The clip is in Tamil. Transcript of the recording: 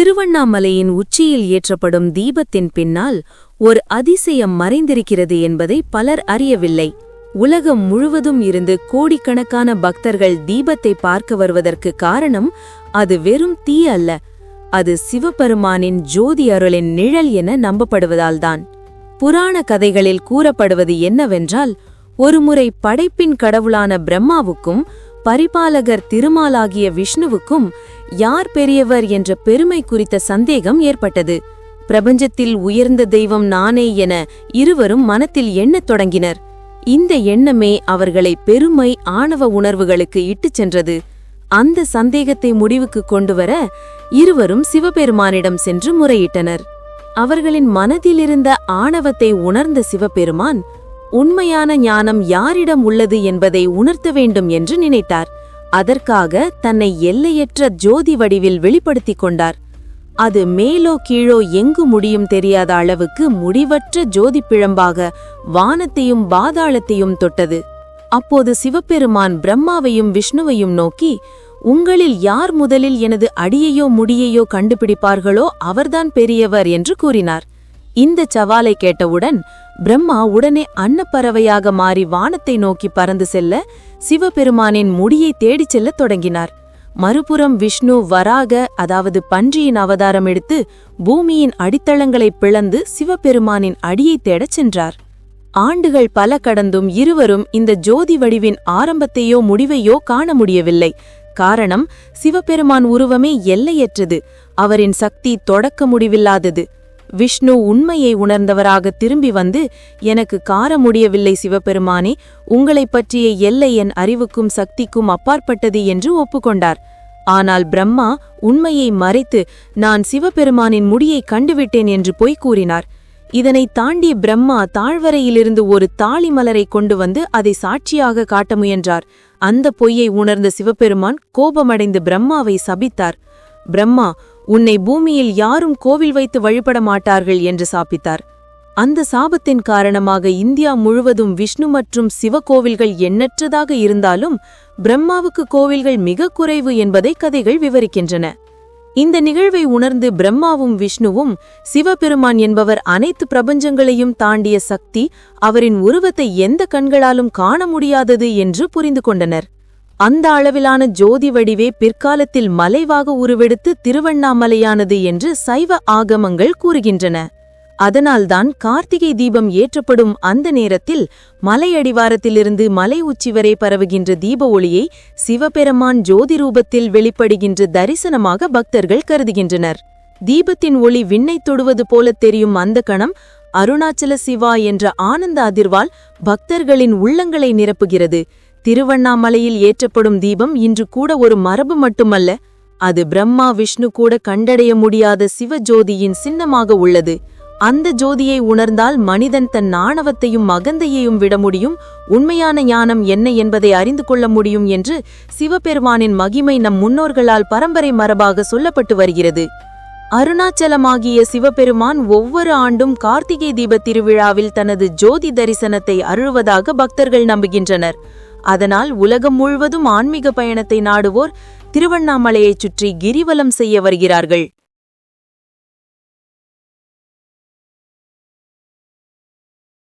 திருவண்ணாமலையின் உச்சியில் ஏற்றப்படும் தீபத்தின் பின்னால் ஒரு அதிசயம் மறைந்திருக்கிறது என்பதை பலர் அறியவில்லை. உலகம் முழுவதும் இருந்து கோடிக்கணக்கான பக்தர்கள் தீபத்தை பார்க்க வருவதற்கு காரணம் அது வெறும் தீ அல்ல. அது சிவபெருமானின் ஜோதி அருளின் நிழல் என நம்பப்படுவதால்தான். புராண கதைகளில் கூறப்படுவது என்னவென்றால் ஒருமுறை படைப்பின் கடவுளான பிரம்மாவுக்கும் பரிபாலகர் திருமாலாகிய விஷ்ணுவுக்கும் யார் பெரியவர் என்ற பெருமை குறித்த சந்தேகம் ஏற்பட்டது. பிரபஞ்சத்தில் உயர்ந்த தெய்வம் நானே என இருவரும் மனத்தில் எண்ணத் தொடங்கினர். இந்த எண்ணமே அவர்களை பெருமை ஆணவ உணர்வுகளுக்கு இட்டுச் சென்றது. அந்த சந்தேகத்தை முடிவுக்கு கொண்டுவர இருவரும் சிவபெருமானிடம் சென்று முறையிட்டனர். அவர்களின் மனதிலிருந்த ஆணவத்தை உணர்ந்த சிவபெருமான் உண்மையான ஞானம் யாரிடம் உள்ளது என்பதை உணர்த்த வேண்டும் என்று நினைத்தார். அதற்காக தன்னை எல்லையற்ற ஜோதி வடிவில் வெளிப்படுத்திக் கொண்டார். அது மேலோ கீழோ எங்கு முடியும் தெரியாத அளவுக்கு முடிவற்ற ஜோதி பிழம்பாக வானத்தையும் பாதாளத்தையும் தொட்டது. அப்போது சிவபெருமான் பிரம்மாவையும் விஷ்ணுவையும் நோக்கி உங்களில் யார் முதலில் எனது அடியையோ முடியையோ கண்டுபிடிப்பார்களோ அவர்தான் பெரியவர் என்று கூறினார். இந்த சவாலை கேட்டவுடன் பிரம்மா உடனே அன்னப்பறவையாக மாறி வானத்தை நோக்கி பறந்து செல்ல சிவபெருமானின் முடியை தேடிச் செல்லத் தொடங்கினார். மறுபுறம் விஷ்ணு வராக அதாவது பன்றியின் அவதாரம் எடுத்து பூமியின் அடித்தளங்களைப் பிளந்து சிவபெருமானின் அடியை தேடச் சென்றார். ஆண்டுகள் பல கடந்தும் இருவரும் இந்த ஜோதி வடிவின் ஆரம்பத்தையோ முடிவையோ காண முடியவில்லை. காரணம் சிவபெருமான் உருவமே எல்லையற்றது. அவரின் சக்தி தொடக்க முடிவில்லாதது. விஷ்ணு உண்மையை உணர்ந்தவராக திரும்பி வந்து எனக்கு கார முடியவில்லை சிவபெருமானே உங்களைப் பற்றிய எல்லை என் அறிவுக்கும் சக்திக்கும் அப்பாற்பட்டது என்று ஒப்புக்கொண்டார். ஆனால் பிரம்மா உண்மையை மறைத்து நான் சிவபெருமானின் முடியை கண்டுவிட்டேன் என்று பொய் கூறினார். இதனை தாண்டிய பிரம்மா தாழ்வரையிலிருந்து ஒரு தாளி மலரை கொண்டு வந்து அதை சாட்சியாக காட்ட முயன்றார். அந்த பொய்யை உணர்ந்த சிவபெருமான் கோபமடைந்து பிரம்மாவை சபித்தார். பிரம்மா உன்னை பூமியில் யாரும் கோவில் வைத்து வழிபட மாட்டார்கள் என்று சாப்பித்தார். அந்த சாபத்தின் காரணமாக இந்தியா முழுவதும் விஷ்ணு மற்றும் சிவ கோவில்கள் எண்ணற்றதாக இருந்தாலும் பிரம்மாவுக்கு கோவில்கள் மிக குறைவு என்பதை கதைகள் விவரிக்கின்றன. இந்த நிகழ்வை உணர்ந்து பிரம்மாவும் விஷ்ணுவும் சிவபெருமான் என்பவர் அனைத்து பிரபஞ்சங்களையும் தாண்டிய சக்தி அவரின் உருவத்தை எந்த கண்களாலும் காண முடியாதது என்று புரிந்து கொண்டனர். அந்த அளவிலான ஜோதி வடிவே பிற்காலத்தில் மலைவாக உருவெடுத்து திருவண்ணாமலையானது என்று சைவ ஆகமங்கள் கூறுகின்றன. அதனால்தான் கார்த்திகை தீபம் ஏற்றப்படும் அந்த நேரத்தில் மலையடிவாரத்திலிருந்து மலை உச்சி வரை பரவுகின்ற தீப ஒளியை சிவபெருமான் ஜோதி ரூபத்தில் வெளிப்படுகின்ற தரிசனமாக பக்தர்கள் கருதுகின்றனர். தீபத்தின் ஒளி விண்ணை தொடுவது போலத் தெரியும் அந்த கணம் அருணாச்சல சிவா என்ற ஆனந்த அதிர்வால் பக்தர்களின் உள்ளங்களை நிரப்புகிறது. திருவண்ணாமலையில் ஏற்றப்படும் தீபம் இன்று கூட ஒரு மரபு மட்டுமல்ல அது பிரம்மா விஷ்ணு கூட கண்டடைய முடியாத சிவஜோதியின் சின்னமாக உள்ளது. அந்த ஜோதியை உணர்ந்தால் மனிதன் தன் நாணவத்தையும் மகந்தையையும் விட முடியும் உண்மையான ஞானம் என்ன என்பதை அறிந்து கொள்ள முடியும் என்று சிவபெருமானின் மகிமை நம் முன்னோர்களால் பரம்பரை மரபாக சொல்லப்பட்டு வருகிறது. அருணாச்சலமாகிய சிவபெருமான் ஒவ்வொரு ஆண்டும் கார்த்திகை தீப திருவிழாவில் தனது ஜோதி தரிசனத்தை அருள்வதாக பக்தர்கள் நம்புகின்றனர். அதனால் உலகம் முழுவதும் ஆன்மீக பயணத்தை நாடுவோர் திருவண்ணாமலையைச் சுற்றி கிரிவலம் செய்ய வருகிறார்கள்.